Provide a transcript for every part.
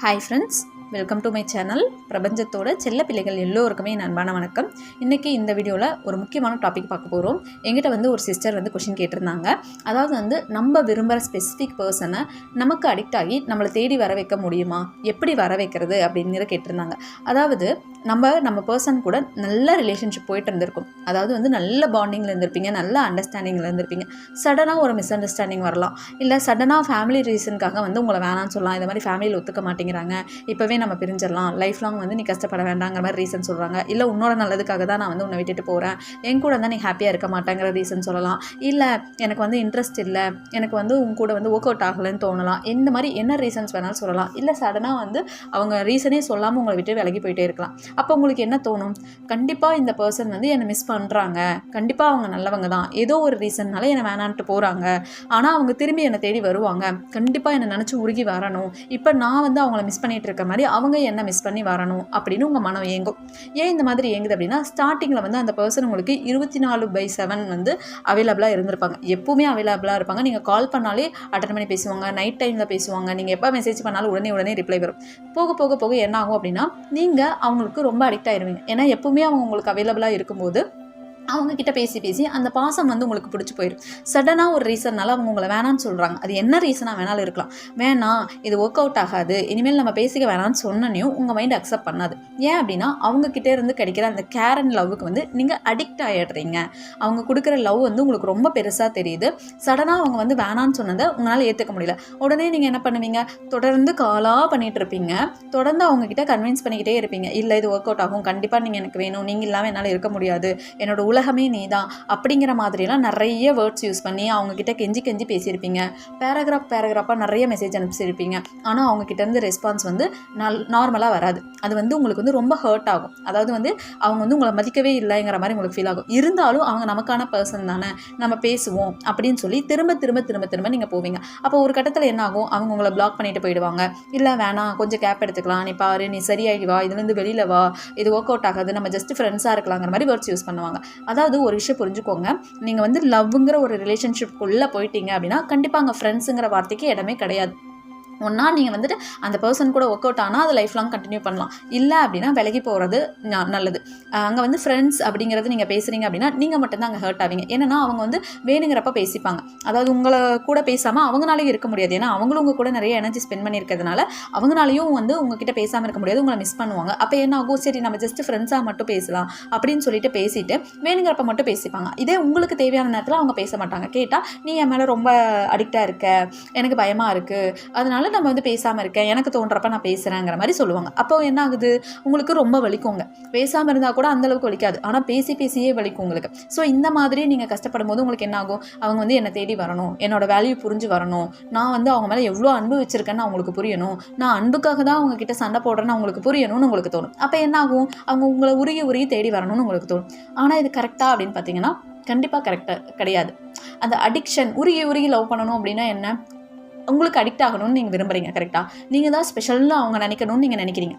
Hi friends welcome to my channel பிரபஞ்சத்தோட செல்ல பிள்ளைகள் எல்லோருக்குமே என் அன்பான வணக்கம். இன்றைக்கி இந்த வீடியோவில் ஒரு முக்கியமான டாபிக் பார்க்க போகிறோம் எங்கிட்ட வந்து ஒரு சிஸ்டர் வந்து கொஷின் கேட்டிருந்தாங்க. அதாவது வந்து நம்ம விரும்புகிற ஸ்பெசிஃபிக் பர்சனை நமக்கு அடிக்ட் ஆகி நம்மளை தேடி வர வைக்க முடியுமா? எப்படி வர வைக்கிறது அப்படிங்கிற கேட்டிருந்தாங்க. அதாவது நம்ம நம்ம பர்சன் கூட நல்ல ரிலேஷன்ஷிப் போயிட்டு இருந்திருக்கும். அதாவது வந்து நல்ல பாண்டிங்கில் இருந்திருப்பீங்க நல்ல அண்டர்ஸ்டாண்டிங்கில் இருந்திருப்பீங்க. சடனாக ஒரு மிஸ் அண்டர்ஸ்டாண்டிங் வரலாம். இல்லை சடனாக ஃபேமிலி ரீசனுக்காக வந்து உங்களை வேணாம்னு சொல்லலாம். இந்த மாதிரி ஃபேமிலியில் ஒத்துக்க மாட்டேங்கிறாங்க. இப்போவே நம்ம பிரிஞ்சிடலாம். லைஃப் லாங் வந்து நீ கஷ்டப்பட வேண்டாங்கிற மாதிரி ரீசன் சொல்கிறாங்க இல்லை உன்னோட நல்லதுக்காக தான் நான் வந்து உன்னை விட்டுட்டு போகிறேன் என் கூட தான் நீ ஹாப்பியாக இருக்க மாட்டேங்கிற ரீசன் சொல்லலாம். இல்லை எனக்கு வந்து இன்ட்ரெஸ்ட் இல்லை. எனக்கு வந்து உன் கூட வந்து ஒர்க் அவுட் ஆகலைன்னு தோணலாம். இந்த மாதிரி என்ன ரீசன்ஸ் வேணாலும் சொல்லலாம். இல்லை சடனாக வந்து அவங்க ரீசனே சொல்லாமல் உங்களை விட்டு விலகி போயிட்டே இருக்கலாம். அப்போ உங்களுக்கு என்ன தோணும்? கண்டிப்பாக இந்த பர்சன் வந்து என்னை மிஸ் பண்ணுறாங்க கண்டிப்பாக அவங்க நல்லவங்க தான். ஏதோ ஒரு ரீசன்னால என்னை வேணான்ட்டு போகிறாங்க ஆனால் அவங்க திரும்பி என்னை தேடி வருவாங்க. கண்டிப்பாக என்னை நினச்சி உருகி வரணும். இப்போ நான் வந்து அவங்கள மிஸ் பண்ணிகிட்டு இருக்க மாதிரி அவங்க என்ன மிஸ் பண்ணி வரணும் அப்படின்னு உங்கள் மனம் ஏங்கும். ஏன் இந்த மாதிரி ஏங்குது அப்படின்னா ஸ்டார்டிங்கில் வந்து அந்த பர்சன் உங்களுக்கு இருபத்தி நாலு பை செவன் வந்து அவைலபிளாக இருந்திருப்பாங்க. எப்பவுமே அவைலபிளாக இருப்பாங்க. நீங்கள் கால் பண்ணாலே அட்டன் பண்ணி பேசுவாங்க. நைட் டைமில் பேசுவாங்க. நீங்கள் எப்போ மெசேஜ் பண்ணாலும் உடனே உடனே ரிப்ளை வரும். போக போக போக என்ன ஆகும் அப்படின்னா நீங்கள் அவங்களுக்கு ரொம்ப அடிக்ட் ஆயிடுவீங்க ஏன்னா எப்பவுமே அவங்க உங்களுக்கு அவைலபிளாக இருக்கும்போது அவங்க கிட்ட பேசி பேசி அந்த பாசம் வந்து உங்களுக்கு பிடிச்சி போயிடும் சடனாக ஒரு ரீசன்னால அவங்க உங்களை வேணான்னு சொல்கிறாங்க அது என்ன ரீசனாக வேணாலும் இருக்கலாம். வேணாம் இது ஒர்க் அவுட் ஆகாது. இனிமேல் நம்ம பேசிக்க வேணாம்னு சொன்னனையும் உங்கள் மைண்ட் அக்செப்ட் பண்ணாது. ஏன் அப்படின்னா அவங்க கிட்டே இருந்து கிடைக்கிற அந்த கேர் அண்ட் லவ்வுக்கு வந்து நீங்கள் அடிக்ட் ஆகிடுறீங்க அவங்க கொடுக்குற லவ் வந்து உங்களுக்கு ரொம்ப பெருசாக தெரியுது. சடனாக அவங்க வந்து வேணான்னு சொன்னதை உங்களால் ஏற்றுக்க முடியல. உடனே நீங்கள் என்ன பண்ணுவீங்க? தொடர்ந்து காலாக பண்ணிகிட்டு இருப்பீங்க. தொடர்ந்து அவங்க கிட்ட கன்வின்ஸ் பண்ணிக்கிட்டே இருப்பீங்க. இல்லை இது ஒர்க் அவுட் ஆகும். கண்டிப்பாக நீங்கள் எனக்கு வேணும். நீங்கள் இல்லாமல் என்னால் இருக்க முடியாது. என்னோட உலகமே நீ தான் அப்படிங்கிற மாதிரிலாம் நிறைய வேர்ட்ஸ் யூஸ் பண்ணி அவங்கக்கிட்ட கெஞ்சி கெஞ்சி பேசியிருப்பீங்க. பேராகிராஃப் பேராகிராஃபாக நிறைய மெசேஜ் அனுப்பிச்சிருப்பீங்க. ஆனால் அவங்கக்கிட்டேருந்து ரெஸ்பான்ஸ் வந்து நல் நார்மலாக வராது. அது வந்து உங்களுக்கு வந்து ரொம்ப ஹர்ட் ஆகும். அதாவது வந்து அவங்க வந்து உங்களை மதிக்கவே இல்லைங்கிற மாதிரி உங்களுக்கு ஃபீல் ஆகும். இருந்தாலும் அவங்க நமக்கான பர்சன் தானே. நம்ம பேசுவோம் அப்படின்னு சொல்லி திரும்ப திரும்ப திரும்ப திரும்ப நீங்கள் போவீங்க. அப்போ ஒரு கட்டத்தில் என்ன ஆகும்? அவங்க உங்களை பிளாக் பண்ணிட்டு போயிடுவாங்க. இல்லை வேணாம். கொஞ்சம் கேப் எடுத்துக்கலாம். நீ பாரு. நீ சரியாகி வா. இதுலேருந்து வெளியில் வா. இது ஒர்க் அவுட் ஆகாது. நம்ம ஜஸ்ட் ஃப்ரெண்ட்ஸாக இருக்கலாங்கிற மாதிரி வேர்ட்ஸ் யூஸ் பண்ணுவாங்க. அதாவது ஒரு விஷயம் புரிஞ்சுக்கோங்க. நீங்கள் வந்து லவ்ங்கிற ஒரு ரிலேஷன்ஷிப்குள்ளே போயிட்டீங்க அப்படின்னா கண்டிப்பாக அங்கே ஃப்ரெண்ட்ஸுங்கிற வார்த்தைக்கு இடமே கிடையாது. ஒன்றா நீங்கள் வந்துட்டு அந்த பர்சன் கூட ஒர்க் அவுட் ஆனால் அது லைஃப் லாங் கண்டினியூ பண்ணலாம். இல்லை அப்படின்னா விலகி போகிறது நல்லது. அங்கே வந்து ஃப்ரெண்ட்ஸ் அப்படிங்கிறது நீங்கள் பேசுகிறீங்க அப்படின்னா நீங்கள் மட்டும்தான் அங்கே ஹர்ட் ஆவீங்க. ஏன்னா அவங்க வந்து வேணுங்கிறப்ப பேசிப்பாங்க. அதாவது உங்களை கூட பேசாமல் அவங்களாலையும் இருக்க முடியாது. ஏன்னா அவங்களும் உங்கள் கூட நிறைய எனர்ஜி ஸ்பெண்ட் பண்ணியிருக்கிறதுனால அவங்களாலையும் வந்து உங்ககிட்ட பேசாமல் இருக்க முடியாது. உங்களை மிஸ் பண்ணுவாங்க. அப்போ என்ன ஆகும்? சரி நம்ம ஜஸ்ட் ஃப்ரெண்ட்ஸாக மட்டும் பேசலாம் அப்படின்னு சொல்லிட்டு பேசிட்டு வேணுங்கிறப்ப மட்டும் பேசிப்பாங்க. இதே உங்களுக்கு தேவையான நேரத்தில் அவங்க பேச மாட்டாங்க. கேட்டால் நீ என் மேலே ரொம்ப அடிக்டாக இருக்க. எனக்கு பயமாக இருக்குது அதனால நம்ம வந்து பேசாமல் இருக்கேன் எனக்கு தோன்றப்ப நான் பேசுகிறேங்கிற மாதிரி சொல்லுவாங்க. அப்போ என்ன ஆகுது? உங்களுக்கு ரொம்ப வலிக்குங்க. பேசாமல் இருந்தால் கூட அந்தளவுக்கு வலிக்காது. ஆனால் பேசி பேசியே வலிக்கும் உங்களுக்கு. ஸோ இந்த மாதிரி நீங்கள் கஷ்டப்படும் போது உங்களுக்கு என்ன ஆகும்? அவங்க வந்து என்னை தேடி வரணும். என்னோட வேல்யூ புரிஞ்சு வரணும். நான் வந்து அவங்க மேலே எவ்வளோ அன்பு வச்சிருக்கேன்னு அவங்களுக்கு புரியணும். நான் அன்புக்காக தான் அவங்க கிட்ட சண்டை போடுறேன்னு அவங்களுக்கு புரியணும்னு உங்களுக்கு தோணும். அப்போ என்ன ஆகும்? அவங்க உங்களை உருகி உருகி தேடி வரணும்னு உங்களுக்கு தோணும். ஆனால் இது கரெக்டாக அப்படின்னு பார்த்தீங்கன்னா கண்டிப்பாக கரெக்டாக கிடையாது. அந்த அடிக்ஷன் உருகி உருகி லவ் பண்ணணும் அப்படின்னா என்ன? உங்களுக்கு அடிக்ட் ஆகணும்னு நீங்கள் விரும்புறீங்க கரெக்டாக நீங்கள் தான் ஸ்பெஷல்னு அவங்க நினைக்கணும்னு நீங்கள் நினைக்கிறீங்க.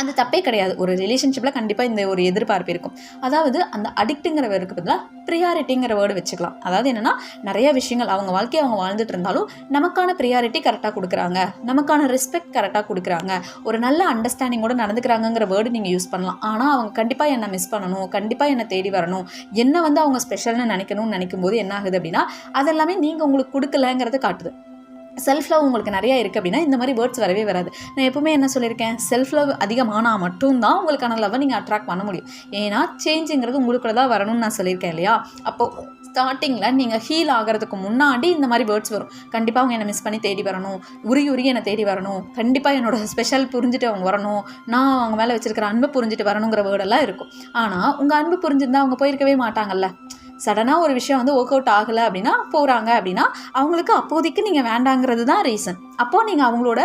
அது தப்பே கிடையாது. ஒரு ரிலேஷன்ஷிப்பில் கண்டிப்பாக இந்த ஒரு எதிர்பார்ப்பு இருக்கும். அதாவது அந்த அடிக்ட்டுங்கிற வேர்டுக்கு பதிலாக ப்ரியாரிட்டிங்கிற வேர்டு வச்சுக்கலாம். அதாவது என்னென்னா நிறைய விஷயங்கள் அவங்க வாழ்க்கையை அவங்க வாழ்ந்துட்டு இருந்தாலும் நமக்கான ப்ரியாரிட்டி கரெக்டாக கொடுக்குறாங்க. நமக்கான ரெஸ்பெக்ட் கரெக்டாக கொடுக்குறாங்க. ஒரு நல்ல அண்டர்ஸ்டாண்டிங்கோட நடந்துக்கிறாங்கங்கிற வேர்டு நீங்கள் யூஸ் பண்ணலாம். ஆனால் அவங்க கண்டிப்பாக என்னை மிஸ் பண்ணணும்? கண்டிப்பாக என்னை தேடி வரணும்? என்ன வந்து அவங்க ஸ்பெஷல்னு நினைக்கணும்னு நினைக்கும் போது என்ன ஆகுது அப்படின்னா அதெல்லாமே நீங்கள் உங்களுக்கு கொடுக்கலங்கிறத காட்டுது. செல்ஃப் லவ் உங்களுக்கு நிறையா இருக்குது அப்படின்னா இந்த மாதிரி வேர்ட்ஸ் வரவே வராது. நான் எப்பவுமே என்ன சொல்லியிருக்கேன்? செல்ஃப் லவ் அதிகமானால் மட்டும்தான் உங்களுக்கான லவ்வை நீங்கள் அட்ராக்ட் பண்ண முடியும். ஏன்னா சேஞ்சுங்கிறது உங்களுக்குள்ள தான் வரணும்னு நான் சொல்லியிருக்கேன் இல்லையா? அப்போது ஸ்டார்டிங்கில் நீங்கள் ஹீல் ஆகிறதுக்கு முன்னாடி இந்த மாதிரி வேர்ட்ஸ் வரும். கண்டிப்பாக அவங்க என்னை மிஸ் பண்ணி தேடி வரணும். உருகி உருகி என்னை தேடி வரணும். கண்டிப்பாக என்னோட ஸ்பெஷல் புரிஞ்சுட்டு அவங்க வரணும். நான் அவங்க மேலே வச்சுருக்கிற அன்பு புரிஞ்சுட்டு வரணுங்கிற வேர்டெல்லாம் இருக்கும். ஆனால் உங்கள் அன்பு புரிஞ்சிருந்தா அவங்க போயிருக்கவே மாட்டாங்கல்ல. சடனாக ஒரு விஷயம் வந்து ஒர்க் அவுட் ஆகலை அப்படின்னா போகிறாங்க அப்படின்னா அவங்களுக்கு அப்போதைக்கு நீங்கள் வேண்டாங்கிறது தான் ரீசன் அப்போது நீங்கள் அவங்களோட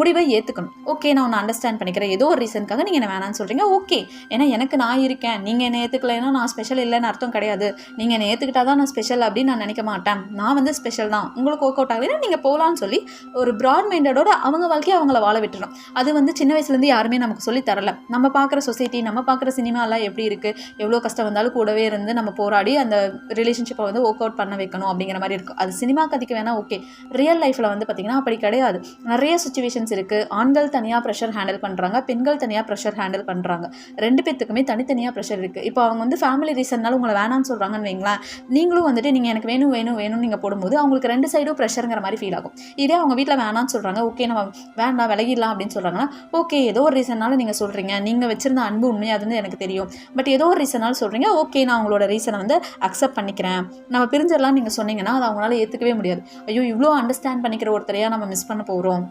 முடிவை ஏற்றுக்கணும் ஓகே நான் ஒன்று அண்டர்ஸ்டாண்ட் பண்ணிக்கிறேன். ஏதோ ஒரு ரீசனுக்காக நீங்கள் என்ன வேணாம்னு சொல்கிறீங்க ஓகே ஏன்னா எனக்கு நான் இருக்கேன். நீங்கள் என்னை ஏற்றுக்கலைன்னா நான் ஸ்பெஷல் இல்லைன்னு அர்த்தம் கிடையாது. நீங்கள் என்னை ஏற்றுக்கிட்டா தான் நான் ஸ்பெஷல் அப்படின்னு நான் நினைக்க மாட்டேன். நான் வந்து ஸ்பெஷல் தான். உங்களுக்கு ஒர்க் அவுட் ஆகலைன்னா நீங்கள் போகலான்னு சொல்லி ஒரு ப்ராட் மைண்டடோட அவங்க வாழ்க்கையை அவங்கள வாழ விட்டுரும் அது வந்து சின்ன வயசுலேருந்து யாருமே நமக்கு சொல்லி தரல. நம்ம பார்க்குற சொசைட்டி நம்ம பார்க்குற சினிமாலாம் எப்படி இருக்குது எவ்வளோ கஷ்டம் வந்தாலும் கூடவே இருந்து நம்ம போராடி அந்த ரிலேஷன்ஷிப்பை வந்து ஒர்க் அவுட் பண்ண வைக்கணும் அப்படிங்கிற மாதிரி இருக்கும். அது சினிமா கதைக்கு வேணால் ஓகே ரியல் லைஃப்பில் வந்து பார்த்திங்கன்னா அப்படி கிடையாது. நிறைய சுச்சுவேஷன்ஸ் இருக்குது ஆண்கள் தனியாக ப்ரெஷர் ஹேண்டில் பண்ணுறாங்க பெண்கள் தனியாக ப்ரெஷர் ஹேண்டில் பண்ணுறாங்க ரெண்டு பேத்துக்குமே தனித்தனியாக ப்ரெஷர் இருக்குது இப்போ அவங்க வந்து ஃபேமிலி ரீசன்னால உங்களை வேணாம்னு சொல்கிறாங்கன்னு வைங்களேன். நீங்களும் வந்துட்டு நீங்கள் எனக்கு வேணும் வேணும் வேணும்னு நீங்கள் போடும்போது அவங்களுக்கு ரெண்டு சைடும் ப்ரெஷருங்கிற மாதிரி ஃபீல் ஆகும். இதே அவங்க வீட்டில் வேணாம்னு சொல்கிறாங்க ஓகே நம்ம வேண்டாம் விலகிடலாம் அப்படின்னு சொல்கிறாங்கன்னா ஓகே ஏதோ ஒரு ரீசன்னால நீங்கள் சொல்கிறீங்க நீங்கள் வச்சிருந்த அன்பு உண்மையாதுன்னு எனக்கு தெரியும். பட் ஏதோ ஒரு ரீசனால் சொல்கிறீங்க ஓகே நான் அவங்களோட ரீசனை வந்து அக்செப்ட் பண்ணிக்கிறேன். நம்ம பிரிஞ்சிடலாம் நீங்கள் சொன்னீங்கன்னா அதை அவங்களால ஏற்றுக்கவே முடியாது. ஐயோ இவ்வளோ அண்டர்ஸ்டாண்ட் பண்ணிக்கிற ஒருத்தரையாக நம்ம மிஸ் பண்ண போகிறோம்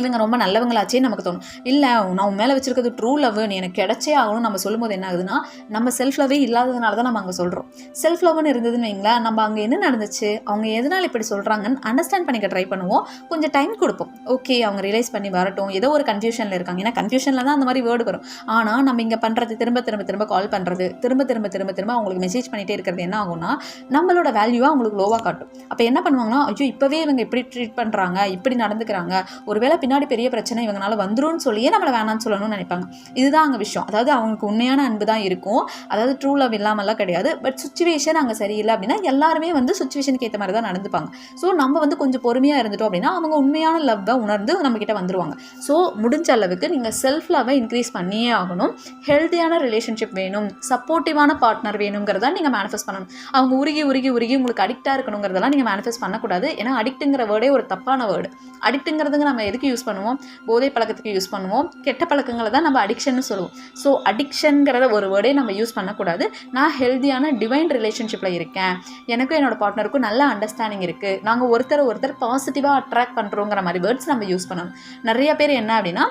இவங்க ரொம்ப நல்லவங்களாச்சே நமக்கு தோணும். இல்லை நான் உன் மேலே வச்சிருக்கிறது ட்ரூ லவ் நீ எனக்கு கிடைச்சே ஆகணும் நம்ம சொல்லும்போது என்ன ஆகுதுன்னா நம்ம செல்ஃப் லவ்வே இல்லாததுனால தான் நம்ம அங்கே சொல்கிறோம் செல்ஃப் லவ்னு இருந்ததுன்னு வைங்களேன் நம்ம அங்கே என்ன நடந்துச்சு அவங்க எதனால் இப்படி சொல்கிறாங்கன்னு அண்டர்ஸ்டாண்ட் பண்ணிக்க ட்ரை பண்ணுவோம். கொஞ்சம் டைம் கொடுப்போம். ஓகே அவங்க ரியலைஸ் பண்ணி வரட்டும். ஏதோ ஒரு கன்ஃபியூஷனில் இருக்காங்க. ஏன்னா கன்ஃபியூஷனில் தான் அந்த மாதிரி வேர்டு வரும். ஆனால் நம்ம இங்கே பண்ணுறது திரும்ப திரும்ப திரும்ப கால் பண்ணுறது திரும்ப திரும்ப திரும்ப திரும்ப அவங்களுக்கு மெசேஜ் பண்ணிகிட்டே இருக்கிறது என்ன ஆகும்னா நம்மளோட வேல்யூவாக அவங்களுக்கு லோவாக காட்டும். அப்போ என்ன பண்ணுவாங்கன்னா ஐயோ இப்போவே இவங்க இப்படி ட்ரீட் பண்ணுறாங்க இப்படி நடந்துக்கிறாங்க. ஒருவேளை பின்னாடி பெரிய பிரச்சனை இவங்களால வந்துரும்னு சொல்லியே நம்மளை வேணாம்னு சொல்லணும்னு நினைப்பாங்க. இதுதான் அங்கே விஷயம். அதாவது அவங்களுக்கு உண்மையான அன்பு தான் இருக்கும். அதாவது ட்ரூ லவ் இல்லாமல்லாம் கிடையாது. பட் சுச்சுவேஷன் அங்கே சரியில்லை அப்படின்னா எல்லாருமே வந்து சுச்சுவேஷனுக்கு ஏற்ற மாதிரி தான் நடந்துப்பாங்க. ஸோ நம்ம வந்து கொஞ்சம் பொறுமையாக இருந்துட்டோம் அப்படின்னா அவங்க உண்மையான லவ்வை உணர்ந்து நம்மக்கிட்ட வந்துருவாங்க. ஸோ முடிஞ்ச அளவுக்கு நீங்கள் செல்ஃப் லவ்வை இன்க்ரீஸ் பண்ணியே ஆகணும். ஹெல்த்தியான ரிலேஷன்ஷிப் வேணும். சப்போர்ட்டிவான பார்ட்னர் வேணுங்கிறத நீங்கள் மேனிஃபெஸ்ட் பண்ணணும். அவங்க உருகி உருகி உருகி உங்களுக்கு அடிக்டாக இருக்கணுங்கிறதெல்லாம் நீங்கள் மேனிஃபெஸ்ட் பண்ணக்கூடாது. ஏன்னா அடிக்ட்டுங்கிற வேர்டே ஒரு தப்பான வேர்டு அடிக்ட்டுங்கிறதுங்க நம்ம எதுக்கு யூஸ் பண்ணுவோம். போதை பழக்கத்துக்கு யூஸ் பண்ணுவோம். கெட்ட பழக்கங்களை தான் நம்ம அடிக்ஷன்னு சொல்லுவோம். ஸோ அடிக்ஷன்கிறத ஒரு வேர்டே நம்ம யூஸ் பண்ணக்கூடாது. நான் ஹெல்த்தியான டிவைன் ரிலேஷன்ஷிப்பில் இருக்கேன். எனக்கும் என்னோட பார்ட்னருக்கும் நல்ல அண்டர்ஸ்டாண்டிங் இருக்குது நாங்கள் ஒருத்தர் ஒருத்தர் பாசிட்டிவாக அட்ராக்ட் பண்ணுறோங்கிற மாதிரி வேர்ட்ஸ் நம்ம யூஸ் பண்ணணும். நிறைய பேர் என்ன அப்படின்னா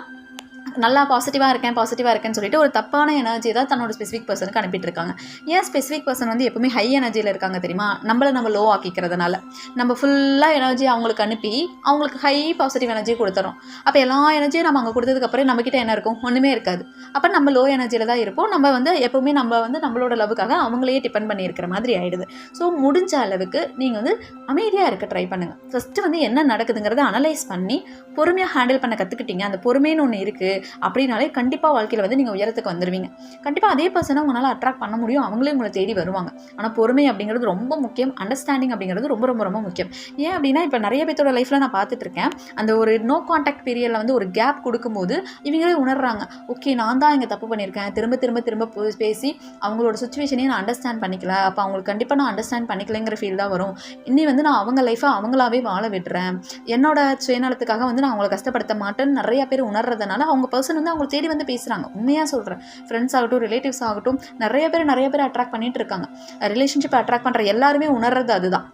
நல்லா பாசிட்டிவாக இருக்கேன் பாசிட்டிவாக இருக்கேன்னு சொல்லிட்டு ஒரு தப்பான எனர்ஜி தான் தன்னோட ஸ்பெசிஃபிக் பர்சனுக்கு அனுப்பிட்டு இருக்காங்க. ஏன் ஸ்பெசிஃபிக் பர்சன் வந்து எப்பவுமே ஹை எனர்ஜியில் இருக்காங்க தெரியுமா? நம்மளை நம்ம லோ ஆக்கிக்கிறதுனால. நம்ம ஃபுல்லாக எனர்ஜி அவங்களுக்கு அனுப்பி அவங்களுக்கு ஹை பாசிட்டிவ் எனர்ஜி கொடுத்துறோம். அப்போ எல்லா எனர்ஜியும் நம்ம அங்கே கொடுத்ததுக்கப்புறம் நம்மக்கிட்ட என்ன இருக்கும்? ஒன்றுமே இருக்காது. அப்போ நம்ம லோ எனர்ஜியில் தான் இருப்போம். நம்ம வந்து எப்பவுமே நம்ம வந்து நம்மளோட லவ்வுக்காக அவங்களையே டிபெண்ட் பண்ணியிருக்கிற மாதிரி ஆகிடுது ஸோ முடிஞ்ச அளவுக்கு நீங்கள் வந்து அமைதியாக இருக்க ட்ரை பண்ணுங்கள் ஃபஸ்ட்டு வந்து என்ன நடக்குதுங்கிறத அனலைஸ் பண்ணி பொறுமையாக ஹேண்டில் பண்ண கற்றுக்கிட்டீங்க அந்த பொறுமைன்னு ஒன்று இருக்குது அப்படின்னாலே கண்டிப்பாக வாழ்க்கையில் வந்து நீங்கள் உயரத்துக்கு வந்துடுவீங்க கண்டிப்பாக அதே பர்சனை உங்களால் அட்ராக்ட் பண்ண முடியும். அவங்களே உங்களை தேடி வருவாங்க. ஆனால் பொறுமை அப்படிங்கிறது ரொம்ப முக்கியம். அண்டர்ஸ்டாண்டிங் அப்படிங்கிறது ரொம்ப ரொம்ப ரொம்ப முக்கியம். ஏன் அப்படின்னா இப்போ நிறைய பேர்த்தோட லைஃப்பில் நான் பார்த்துட்டு இருக்கேன். அந்த ஒரு நோ காண்டாக்ட் பீரியடில் வந்து ஒரு கேப் கொடுக்கும்போது இவங்களே உணர்றாங்க. ஓகே நான் தான் இங்கே தப்பு பண்ணியிருக்கேன். திரும்ப திரும்ப திரும்ப பேசி அவங்களோட சுச்சுவேஷனையும் நான் அண்டர்ஸ்டாண்ட் பண்ணிக்கல. அப்போ அவங்களுக்கு கண்டிப்பாக நான் அண்டர்ஸ்டாண்ட் பண்ணிக்கலைங்கிற ஃபீல் தான் வரும். இன்னி வந்து நான் அவங்க லைஃப்பை அவங்களாவே வாழ விடுறேன். என்னோட சுயநலத்துக்காக வந்து நான் அவங்கள கஷ்டப்படுத்த மாட்டேன்னு நிறைய பேர் உணர்றதுனால அவங்க பர்சன் வந்து அவங்களை தேடி வந்து பேசுகிறாங்க உண்மையாக சொல்கிறேன் ஃப்ரெண்ட்ஸ் ஆகட்டும் ரிலேட்டிவ்ஸ் ஆகட்டும் நிறைய பேர் நிறைய பேர் அட்ராக்ட் பண்ணிட்டு இருக்காங்க. ரிலேஷன்ஷிப் அட்ராக்ட் பண்ணுற எல்லாருமே உணர்றது அதுதான்.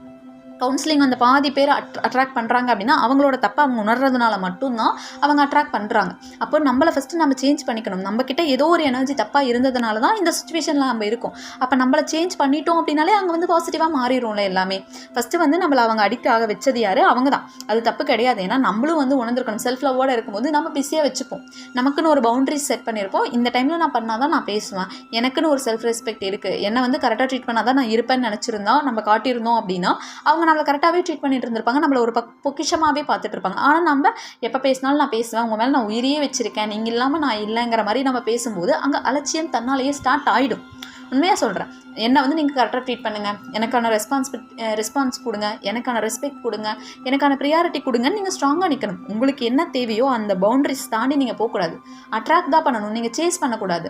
கவுன்சிலிங் அந்த பாதி பேர் அட் அட்ராக்ட் பண்ணுறாங்க அப்படின்னா அவங்களோட தப்பை அவங்க உணர்றதுனால மட்டும்தான் அவங்க அட்ராக்ட் பண்ணுறாங்க அப்போ நம்மளை ஃபஸ்ட்டு நம்ம சேஞ்ச் பண்ணிக்கணும். நம்மக்கிட்ட ஏதோ ஒரு எனர்ஜி தப்பாக இருந்ததுனால தான் இந்த சுச்சுவேஷனில் நம்ம இருக்கோம். அப்போ நம்மளை சேஞ்ச் பண்ணிட்டோம் அப்படின்னாலே அங்கே வந்து பாசிட்டிவாக மாறிடும்ல எல்லாமே. ஃபஸ்ட்டு வந்து நம்மளை அவங்க அடிக்ட் ஆக வச்சது யார்? அவங்க தான். அது தப்பு கிடையாது. ஏன்னா நம்மளும் வந்து உணர்ந்துருக்கணும். செல்ஃப் லவ்வோடு இருக்கும்போது நம்ம பிஸியாக வச்சுப்போம். நமக்குன்னு ஒரு பவுண்ட்ரிஸ் செட் பண்ணியிருப்போம். இந்த டைமில் நான் பண்ணால் தான் நான் பேசுவேன். எனக்குன்னு ஒரு செல்ஃப் ரெஸ்பெக்ட் இருக்குது என்னை வந்து கரெக்டாக ட்ரீட் பண்ணால் தான் நான் இருப்பேன்னு நினச்சிருந்தா நம்ம காட்டியிருந்தோம் அப்படின்னா அவங்க நம்மளை கரெக்டாகவே ட்ரீட் பண்ணிட்டு இருந்திருப்பாங்க. நம்மளை ஒரு பக் பொக்கிஷமாகவே பார்த்துட்டு இருப்பாங்க. ஆனால் நம்ம எப்போ பேசினாலும் நான் பேசுவேன். உங்கள் மேலே நான் உயிரியே வச்சிருக்கேன். நீங்கள் இல்லாமல் நான் இல்லைங்கிற மாதிரி நம்ம பேசும்போது அங்கே அலட்சியம் தன்னாலேயே ஸ்டார்ட் ஆகிடும் உண்மையாக சொல்கிறேன் என்னை வந்து நீங்கள் கரெக்டாக ட்ரீட் பண்ணுங்கள் எனக்கான ரெஸ்பான்ஸ் ரெஸ்பான்ஸ் கொடுங்க. எனக்கான ரெஸ்பெக்ட் கொடுங்க. எனக்கான ப்ரியாரிட்டி கொடுங்கன்னு நீங்கள் ஸ்ட்ராங்காக நிற்கணும் உங்களுக்கு என்ன தேவையோ அந்த பவுண்டரிஸ் தாண்டி நீங்கள் போகக்கூடாது. அட்ராக்ட் தான் பண்ணணும். நீங்கள் சேஸ் பண்ணக்கூடாது.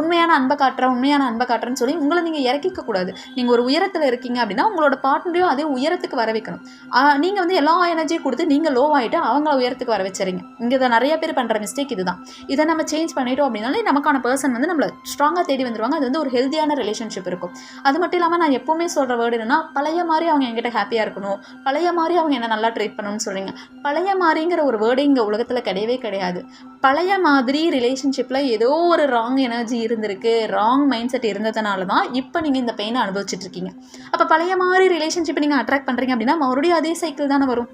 உண்மையான அன்பை காட்டுறேன் உண்மையான அன்பை காட்டுறேன்னு சொல்லி உங்களை நீங்கள் இறக்கிக்க கூடாது நீங்கள் ஒரு உயரத்தில் இருக்கீங்க அப்படின்னா உங்களோட பார்ட்னரையும் அதே உயரத்துக்கு வர வைக்கணும். நீங்கள் வந்து எல்லா எனர்ஜியும் கொடுத்து நீங்கள் லோ ஆகிட்டு அவங்கள உயரத்துக்கு வர வச்சுறீங்க இங்கே இதை நிறைய பேர் பண்ணுற மிஸ்டேக் இதுதான். இதை நம்ம சேஞ்ச் பண்ணிட்டோம் அப்படின்னாலே நமக்கான பர்சன் வந்து நம்மளை ஸ்ட்ராங்காக தேடி வந்துருவாங்க. அது வந்து ஒரு ஹெல்த்தியான ரிலேஷன்ஷிப் இருக்கும். அது மட்டும் இல்லாமல் நான் எப்போவுமே சொல்கிற வேர்டு என்னன்னா பழைய மாதிரி அவங்க என்கிட்ட ஹாப்பியாக இருக்கணும். பழைய மாதிரி அவங்க என்ன நல்லா ட்ரீட் பண்ணணும்னு சொல்கிறீங்க பழைய மாதிரிங்கிற ஒரு வேர்டு இங்கே உலகத்தில் கிடையவே கிடையாது. பழைய மாதிரி ரிலேஷன்ஷிப்பில் ஏதோ ஒரு ராங் எனர்ஜி இருந்திருக்கு ராங் மைண்ட் செட் இருந்ததுனால தான் இப்போ நீங்கள் இந்த பெயினை அனுபவிச்சுட்டு இருக்கீங்க. அப்போ பழைய மாதிரி ரிலேஷன்ஷிப்பை நீங்கள் அட்ராக்ட் பண்ணுறீங்க அப்படின்னா மறுபடியும் அதே சைக்கிள் தானே வரும்.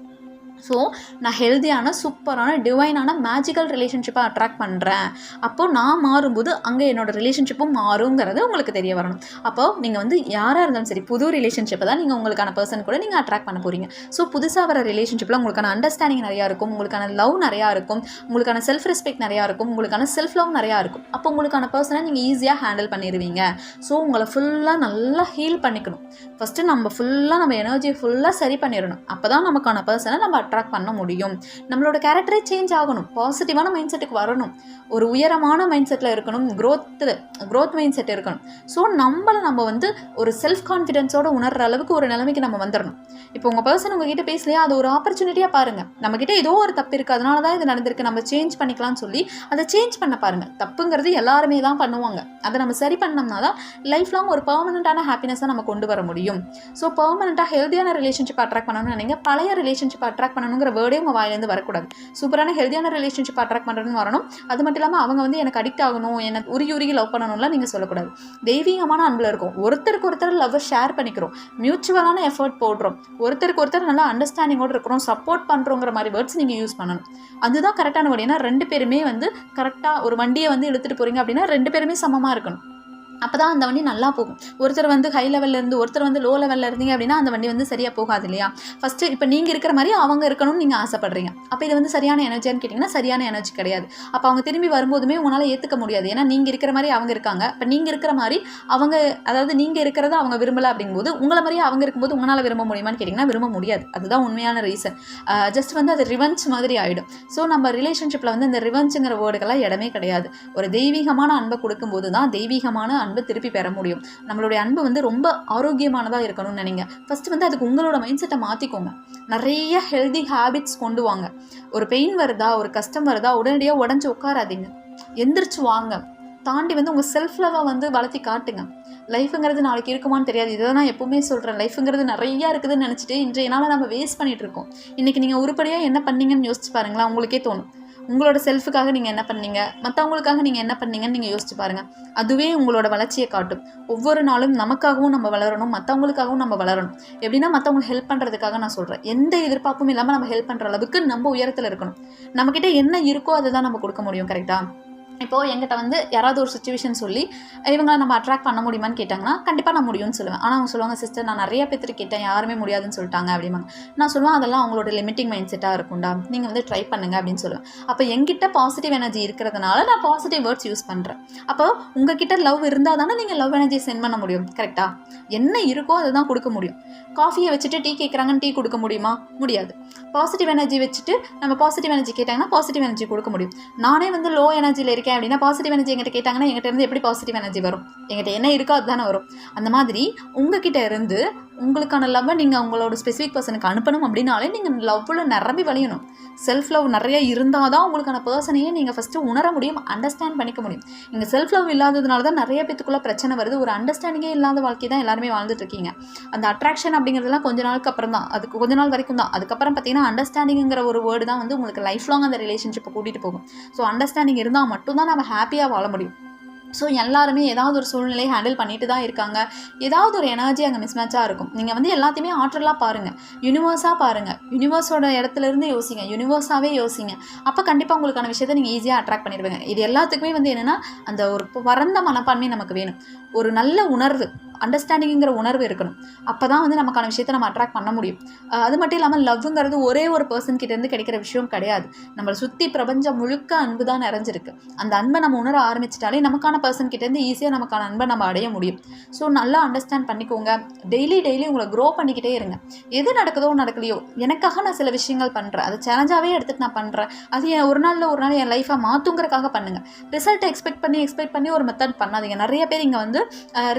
ஸோ நான் ஹெல்த்தியான சூப்பரான டிவைனான மேஜிக்கல் ரிலேஷன்ஷிப்பை அட்ராக்ட் பண்ணுறேன் அப்போது நான் மாறும்போது அங்கே என்னோட ரிலேஷன்ஷிப்பும் மாறுங்கிறது உங்களுக்கு தெரிய வரணும். அப்போது நீங்கள் வந்து யாராக இருந்தாலும் சரி புது ரிலேஷன்ஷிப்பை தான் நீங்கள் உங்களுக்கான பர்சன் கூட நீங்கள் அட்ராக்ட் பண்ண போகிறீங்க ஸோ புதுசாக வர ரிலேஷன்ஷிப்பில் உங்களுக்கான அண்டர்ஸ்டாண்டிங் நிறையா இருக்கும் உங்களுக்கான லவ் நிறையா இருக்கும் உங்களுக்கான செல்ஃப் ரெஸ்பெக்ட் நிறையா இருக்கும் உங்களுக்கான செல்ஃப் லவ் நிறையா இருக்கும். அப்போ உங்களுக்கான பர்சனை நீங்கள் ஈஸியாக ஹேண்டில் பண்ணிடுவீங்க. ஸோ உங்களை ஃபுல்லாக நல்லா ஹீல் பண்ணிக்கணும். ஃபஸ்ட்டு நம்ம ஃபுல்லாக நம்ம எனர்ஜியை ஃபுல்லாக சரி பண்ணிடணும். அப்போ தான் நமக்கான பர்சனை நம்ம அட்ராக்ட் பண்ண முடியும். நம்மளோட கேரக்டரே சேஞ்ச் ஆகணும். பாசிட்டிவான மைண்ட் செட்டுக்கு வரணும். ஒரு உயரமான மைண்ட் செட்டில் இருக்கணும். க்ரோத்தில் க்ரோத் மைண்ட் செட் இருக்கணும். ஸோ நம்மளை நம்ம வந்து ஒரு செல்ஃப் கான்ஃபிடென்ஸோட உணர்ற அளவுக்கு ஒரு நிலைமைக்கு நம்ம வந்துடணும் இப்போ உங்கள் பர்சன் உங்ககிட்ட பேசலையா? அது ஒரு ஆப்பர்ச்சுனிட்டியாக பாருங்கள் நம்மக்கிட்ட ஏதோ ஒரு தப்பு இருக்குது அதனால தான் இது நடந்திருக்கு. நம்ம சேஞ்ச் பண்ணிக்கலாம்னு சொல்லி அதை சேஞ்ச் பண்ண பாருங்கள் தப்புங்கிறது எல்லாருமே தான் பண்ணுவாங்க. அதை நம்ம சரி பண்ணோம்னா தான் லைஃப் லாங் ஒரு பர்மனெண்ட்டான ஹாப்பினஸை நம்ம கொண்டு வர முடியும். ஸோ பர்மனெண்ட்டாக ஹெல்த்தியான ரிலேஷன்ஷிப் அட்ராக்ட் பண்ணணும்னு நினைங்க. பழைய ரிலேஷன்ஷிப் அட்ராக்ட் பண்ணணுங்கிற வேர்டே உங்கள் வாயிலேருந்து வரக்கூடாது. சூப்பரான ஹெல்த்தியான ரிலேஷன்ஷிப் அட்ராக்ட் பண்ணுறதுன்னு வரணும். அது மட்டும் இல்லாமல் அவங்க வந்து எனக்கு அடிக்ட் ஆகணும் எனக்கு உருகி உருகி லவ் பண்ணணும்லாம் நீங்கள் சொல்லக்கூடாது. தெய்வீகமான அன்பில் இருக்கும். ஒருத்தருக்கு ஒருத்தர் லவ்வை ஷேர் பண்ணிக்கிறோம். மியூச்சுவலான எஃபர்ட் போடுறோம். ஒருத்தருக்கு ஒருத்தர் நல்லா அண்டர்ஸ்டாண்டிங்கோடு இருக்கிறோம். சப்போர்ட் பண்ணுறோங்கிற மாதிரி வேர்ட்ஸ் நீங்கள் யூஸ் பண்ணணும். அதுதான் கரெக்டான வேர்டு ஏன்னா ரெண்டு பேருமே வந்து கரெக்டாக ஒரு வண்டியை வந்து இழுத்துட்டு போகிறீங்க அப்படின்னா ரெண்டு பேருமே சமமாக இருக்கணும். அப்போ தான் அந்த வண்டி நல்லா போகும். ஒருத்தர் வந்து ஹை லெவலில் இருந்து ஒருத்தர் வந்து லோ லெவலில் இருந்தீங்க அப்படின்னா அந்த வண்டி வந்து சரியாக போகாது இல்லையா? ஃபஸ்ட்டு இப்போ நீங்கள் இருக்கிற மாதிரி அவங்க இருக்கணும்னு நீங்கள் ஆசைப்படுறீங்க. அப்போ இது வந்து சரியான எனர்ஜியான்னு கேட்டிங்கன்னா சரியான எனர்ஜி கிடையாது. அப்போ அவங்க திரும்பி வரும்போதுமே உங்களால் ஏற்றுக்க முடியாது. ஏன்னா நீங்கள் இருக்கிற மாதிரி அவங்க இருக்காங்க. இப்போ நீங்கள் இருக்கிற மாதிரி அவங்க அதாவது நீங்கள் இருக்கிறத அவங்க விரும்பலை அப்படிங்கும்போது உங்களை மாதிரியே அவங்க இருக்கும்போது உங்களால் விரும்ப முடியுமான்னு கேட்டிங்கன்னா விரும்ப முடியாது. அதுதான் உண்மையான ரீசன் ஜஸ்ட் வந்து அது ரிவெஞ்ச் மாதிரி ஆகிடும் ஸோ நம்ம ரிலேஷன்ஷிப்பில் வந்து இந்த ரிவெஞ்சுங்கிற வேர்டுக்கெல்லாம் இடமே கிடையாது. ஒரு தெய்வீகமான அன்பை கொடுக்கும்போது தான் தெய்வீகமான அன்பு திருப்பி பெற முடியும். நம்மளுடைய அன்பு வந்து ரொம்ப ஆரோக்கியமானதாக இருக்கணும்னு நினைங்க. ஃபஸ்ட்டு வந்து அதுக்கு உங்களோட மைண்ட் செட்டை மாற்றிக்கோங்க நிறைய ஹெல்தி ஹேபிட்ஸ் கொண்டு வாங்க. ஒரு பெயின் வருதா ஒரு கஷ்டம் வருதா உடனடியாக உடஞ்சி உட்காராதீங்க. எந்திரிச்சு வாங்க. தாண்டி வந்து உங்கள் செல்ஃப் லவ்வை வந்து வளர்த்தி காட்டுங்க. லைஃபுங்கிறது நாளைக்கு இருக்குமான்னு தெரியாது. இதை நான் எப்பவுமே சொல்கிறேன் லைஃபுங்கிறது நிறையா இருக்குதுன்னு நினச்சிட்டு இன்றைய நாளை நம்ம வேஸ்ட் பண்ணிகிட்டு இருக்கோம். இன்றைக்கி நீங்கள் உருப்படியாக என்ன பண்ணீங்கன்னு யோசிச்சு பாருங்களேன். உங்களுக்கே தோணும். உங்களோட செல்ஃபுக்காக நீங்கள் என்ன பண்ணீங்க? மற்றவங்களுக்காக நீங்கள் என்ன பண்ணீங்கன்னு நீங்கள் யோசிச்சு பாருங்கள் அதுவே உங்களோட வளர்ச்சியை காட்டும். ஒவ்வொரு நாளும் நமக்காகவும் நம்ம வளரணும் மற்றவங்களுக்காகவும் நம்ம வளரணும். எப்படின்னா மற்றவங்களுக்கு ஹெல்ப் பண்ணுறதுக்காக நான் சொல்கிறேன் எந்த எதிர்பார்ப்பும் இல்லாமல் நம்ம ஹெல்ப் பண்ணுற அளவுக்கு நம்ம உயரத்தில் இருக்கணும். நம்மக்கிட்ட என்ன இருக்கோ அதை தான் நம்ம கொடுக்க முடியும் கரெக்டாக இப்போது எங்கிட்ட வந்து யாராவது ஒரு சுச்சுவேஷன் சொல்லி இவங்களை நம்ம அட்ராக்ட் பண்ண முடியுமான்னு கேட்டாங்கன்னா கண்டிப்பாக நான் முடியும்னு சொல்லுவேன். ஆனால் அவங்க சொல்லுவாங்க சிஸ்டர் நான் நிறைய பேர்த்து கேட்டேன். யாருமே முடியாதுன்னு சொல்லிட்டாங்க அப்படிம்பாங்க. நான் சொல்லுவேன் அதெல்லாம் அவங்களோட லிமிட்டிங் மைண்ட் செட்டாக இருக்கும்டா. நீங்கள் வந்து ட்ரை பண்ணுங்க அப்படின்னு சொல்லுவேன். அப்போ எங்கிட்ட பாசிட்டிவ் எனர்ஜி இருக்கிறதுனால நான் பாசிட்டிவ் வேர்ட்ஸ் யூஸ் பண்ணுறேன் அப்போ உங்ககிட்ட லவ் இருந்தால் தானே நீங்கள் லவ் எனர்ஜி சென்ட் பண்ண முடியும். கரெக்டாக என்ன இருக்கோ அதை தான் கொடுக்க முடியும். காஃபியை வச்சுட்டு டீ கேட்குறாங்கன்னு டீ கொடுக்க முடியுமா? முடியாது. பாசிட்டிவ் எனர்ஜி வச்சுட்டு நம்ம பாசிட்டிவ் எனர்ஜி கேட்டாங்கன்னா பாசிட்டிவ் எனர்ஜி கொடுக்க முடியும். நானே வந்து லோ எனர்ஜியில் இருக்கேன் அப்படின்னா பாசிட்டிவ் எனர்ஜி எங்கிட்ட கேட்டாங்கன்னா எங்கிட்ட இருந்து எப்படி பாசிட்டிவ் எனர்ஜி வரும்? எங்கிட்ட என்ன இருக்கோ அதுதானே வரும். அந்த மாதிரி உங்ககிட்ட இருந்து உங்களுக்கான லவ்வை நீங்கள் உங்களோட ஸ்பெசிஃபிக் பர்சனுக்கு அனுப்பணும் அப்படின்னாலே நீங்கள் லவ்வில் நிரம்பி வழியணும். செல்ஃப் லவ் நிறைய இருந்தால் தான் உங்களுக்கான பர்சனையே நீங்கள் ஃபஸ்ட்டு உணர முடியும் அண்டர்ஸ்டாண்ட் பண்ணிக்க முடியும். இங்கே செல்ஃப் லவ் இல்லாததுனால தான் நிறைய பேத்துக்குள்ள பிரச்சனை வருது. ஒரு அண்டர்ஸ்டாண்டிங்கே இல்லாத வாழ்க்கை தான் எல்லாருமே வாழ்ந்துட்டுருக்கீங்க அந்த அட்ராக்ஷன் அப்படிங்கிறதுலாம் கொஞ்ச நாளுக்கு அப்புறம் தான். அதுக்கு கொஞ்ச நாள் வரைக்கும் தான். அதுக்கப்புறம் பார்த்தீங்கன்னா அண்டர்ஸ்டாண்டிங்கிற ஒரு வேர்டு தான் வந்து உங்களுக்கு லைஃப் லாங் அந்த ரிலேஷன்ஷிப்பை கூட்டிகிட்டு போகும். ஸோ அண்டர்ஸ்டாண்டிங் இருந்தால் மட்டும்தான் நம்ம ஹாப்பியாக வாழ முடியும். ஸோ எல்லாருமே ஏதாவது ஒரு சூழ்நிலையை ஹேண்டில் பண்ணிட்டு தான் இருக்காங்க. ஏதாவது ஒரு எனர்ஜி அங்கே மிஸ்மேட்சாக இருக்கும். நீங்கள் வந்து எல்லாத்தையுமே ஆற்றலாக பாருங்கள் யூனிவர்ஸாக பாருங்கள் யூனிவர்ஸோட இடத்துல இருந்து யோசிங்க. யூனிவர்ஸாகவே யோசிங்க. அப்போ கண்டிப்பாக உங்களுக்கான விஷயத்தை நீங்கள் ஈஸியாக அட்ராக்ட் பண்ணிடுவீங்க. இது எல்லாத்துக்குமே வந்து என்னென்னா அந்த ஒரு பரந்த மனப்பான்மை நமக்கு வேணும். ஒரு நல்ல உணர்வு. அண்டர்ஸ்டாண்டிங்கிற உணர்வு இருக்கணும். அப்போ தான் வந்து நமக்கான விஷயத்தை நம்ம அட்ராக்ட் பண்ண முடியும். அது மட்டும் இல்லாமல் லவ்ங்கிறது ஒரே ஒரு பர்சன் கிட்டேருந்து கிடைக்கிற விஷயம் கிடையாது. நம்மளை சுற்றி பிரபஞ்சம் முழுக்க அன்பு தான் நிறைஞ்சிருக்கு. அந்த அன்பை நம்ம உணர ஆரம்பிச்சிட்டாலே நமக்கான பர்சன் கிட்டேருந்து ஈஸியாக நமக்கான அன்பை நம்ம அடைய முடியும். ஸோ நல்லா அண்டர்ஸ்டாண்ட் பண்ணிக்கோங்க. டெய்லி டெய்லி உங்களை க்ரோ பண்ணிக்கிட்டே இருங்க. எது நடக்குதோ நடக்கலையோ எனக்காக நான் சில விஷயங்கள் பண்ணுறேன் அதை சேலஞ்சாகவே எடுத்துகிட்டு நான் பண்ணுறேன் அது என் ஒரு நாளில் ஒரு நாள் என் லைஃப்பை மாற்றுங்கிறக்காக பண்ணுங்கள் ரிசல்ட்டை எக்ஸ்பெக்ட் பண்ணி எக்ஸ்பெக்ட் பண்ணி ஒரு மெத்தட் பண்ணாதீங்க. நிறைய பேர் இங்கே வந்து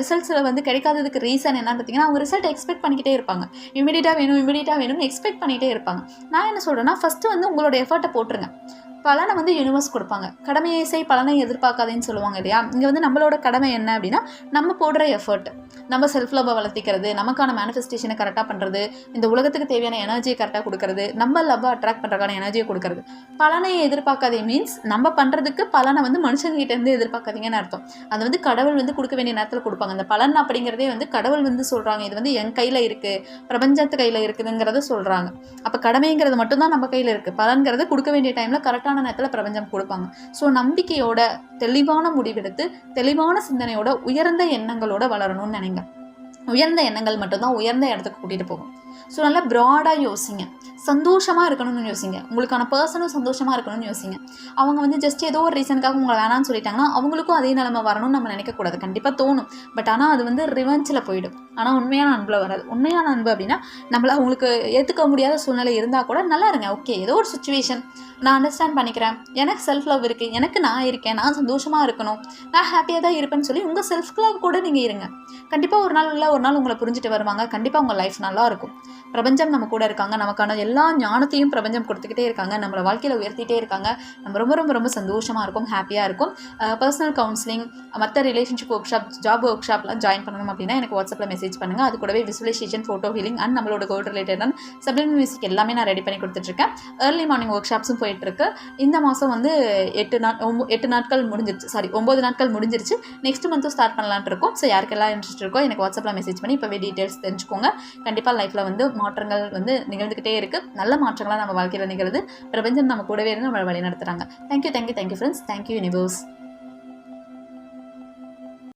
ரிசல்ட்ஸில் வந்து கிடைக்காததுக்கு ரீசன் என்னன்னு பார்த்தீங்கன்னா அவங்க ரிசல்ட் எக்ஸ்பெக்ட் பண்ணிக்கிட்டே இருப்பாங்க. இமீடியட்டாக வேணும் இமீடியட்டாக வேணும்னு எக்ஸ்பெக்ட் பண்ணிகிட்டே இருப்பாங்க. நான் என்ன சொல்கிறேன்னா ஃபஸ்ட்டு வந்து உங்களோட எஃபர்ட்டை போட்டுருங்க. பலனை வந்து யூனிவர்ஸ் கொடுப்பாங்க. கடமையை செய் பலனை எதிர்பார்க்காதேன்னு சொல்லுவாங்க இல்லையா? இங்கே வந்து நம்மளோட கடமை என்ன அப்படின்னா நம்ம போடுற எஃபர்ட் நம்ம செல்ஃப் லவ்வை வளர்த்திக்கிறது நமக்கான மேனிஃபெஸ்டேஷனை கரெக்டாக பண்ணுறது இந்த உலகத்துக்கு தேவையான எனர்ஜியை கரெக்டாக கொடுக்கறது நம்ம லவ்வை அட்ராக்ட் பண்ணுறதுக்கான எனர்ஜியை கொடுக்கறது. பலனை எதிர்பார்க்காதே மீன்ஸ் நம்ம பண்ணுறதுக்கு பலனை வந்து மனுஷங்கிட்டேருந்து எதிர்பார்க்காதீங்கன்னு அர்த்தம். அது வந்து கடவுள் வந்து கொடுக்க வேண்டிய நேரத்தில் கொடுப்பாங்க. அந்த பலன் அப்படிங்கிறதே வந்து கடவுள் வந்து சொல்கிறாங்க இது வந்து என் கையில் இருக்குது பிரபஞ்சத்து கையில் இருக்குதுங்கிறத சொல்கிறாங்க அப்போ கடமைங்கிறது மட்டும்தான் நம்ம கையில் இருக்குது பலன்கிறது கொடுக்க வேண்டிய டைமில் கரெக்டாக கரெக்டான நேரத்தில் பிரபஞ்சம் கொடுப்பாங்க. ஸோ நம்பிக்கையோட தெளிவான முடிவெடுத்து தெளிவான சிந்தனையோட உயர்ந்த எண்ணங்களோட வளரணும்னு நினைங்க. உயர்ந்த எண்ணங்கள் மட்டும்தான் உயர்ந்த இடத்துக்கு கூட்டிகிட்டு போகும். ஸோ நல்லா ப்ராடாக யோசிங்க. சந்தோஷமாக இருக்கணும்னு யோசிங்க. உங்களுக்கான பர்சனும் சந்தோஷமாக இருக்கணும்னு யோசிங்க. அவங்க வந்து ஜஸ்ட் ஏதோ ஒரு ரீசனுக்காக உங்களை வேணாம்னு சொல்லிட்டாங்கன்னா அவங்களுக்கும் அதே நிலமை வரணும்னு நம்ம நினைக்கக்கூடாது. கண்டிப்பாக தோணும். பட் ஆனால் அது வந்து ரிவெஞ்சில் போயிடும். ஆனால் உண்மையான அன்பில் வராது. உண்மையான அன்பு அப்படின்னா நம்மள அவங்களுக்கு ஏற்றுக்க முடியாத சூழ்நிலை இருந்தால் கூட நல்லா இருங்க. ஓகே ஏதோ ஒரு சுச்சுவேஷன் நான் அண்டர்ஸ்டாண்ட் பண்ணிக்கிறேன். எனக்கு செல்ஃப் லவ் இருக்குது எனக்கு நான் இருக்கேன். நான் சந்தோஷமாக இருக்கணும். நான் ஹாப்பியாக தான் இருப்பேன்னு சொல்லி உங்கள் செல்ஃப் லவ் கூட நீங்கள் இருங்க. கண்டிப்பாக ஒரு நாள் இல்லை ஒரு நாள் உங்களை புரிஞ்சுட்டு வருவாங்க. கண்டிப்பாக உங்கள் லைஃப் நல்லா இருக்கும். பிரபஞ்சம் நம்ம கூட இருக்காங்க. நமக்கான எல்லா ஞானத்தையும் பிரபஞ்சம் கொடுத்துக்கிட்டே இருக்காங்க. நம்மளை வாழ்க்கையில் உயர்த்திட்டே இருக்காங்க. நம்ம ரொம்ப ரொம்ப ரொம்ப சந்தோஷமாக இருக்கும் ஹாப்பியாக இருக்கும். பர்சனல் கவுன்சிலிங் மற்ற relationship workshop job work ஷாப்லாம் ஜாயின் பண்ணணும் அப்படின்னா எனக்கு வாட்ஸ்அப்பில் மெசேஜ் பண்ணுங்கள் அது கூடவே விசுவலைசேஷன் ஃபோட்டோ ஹீலிங் அண்ட் நம்மளோட கோல் ரிலேட்டட் சப்ளிமெண்ட் மியூசிக் எல்லாமே நான் ரெடி பண்ணி கொடுத்துட்ருக்கேன். ஏர்லி மார்னிங் ஒர்க் ஷாப்ஸும் போயிட்டுருக்கு இந்த மாதம் வந்து எட்டு நாட் ஒம்போ எட்டு நாட்கள் முடிஞ்சிருச்சு. சாரி ஒம்பது நாட்கள் முடிஞ்சிருச்சு. நெக்ஸ்ட் மந்த்தும் ஸ்டார்ட் பண்ணலான்ட்டு இருக்கோம். ஸோ யாருக்கெல்லாம் இன்ட்ரெஸ்ட் இருக்கோ எனக்கு வாட்ஸ்அப்பில் மெசேஜ் பண்ணி இப்போவே டீட்டெயில்ஸ் தெரிஞ்சுக்கோங்க. கண்டிப்பாக லைஃப்பில் வந்து வந்து மாற்றங்கள் வந்து நிகழ்ந்துக்கிட்டே இருக்குது நல்ல மாற்றங்களாக நம்ம வாழ்க்கையில் நிகழ்து. பிரபஞ்சம் நம்ம கூடவே இருந்து நம்மளை வழி நடத்துகிறாங்க thank you thank you thank you friends thank you universe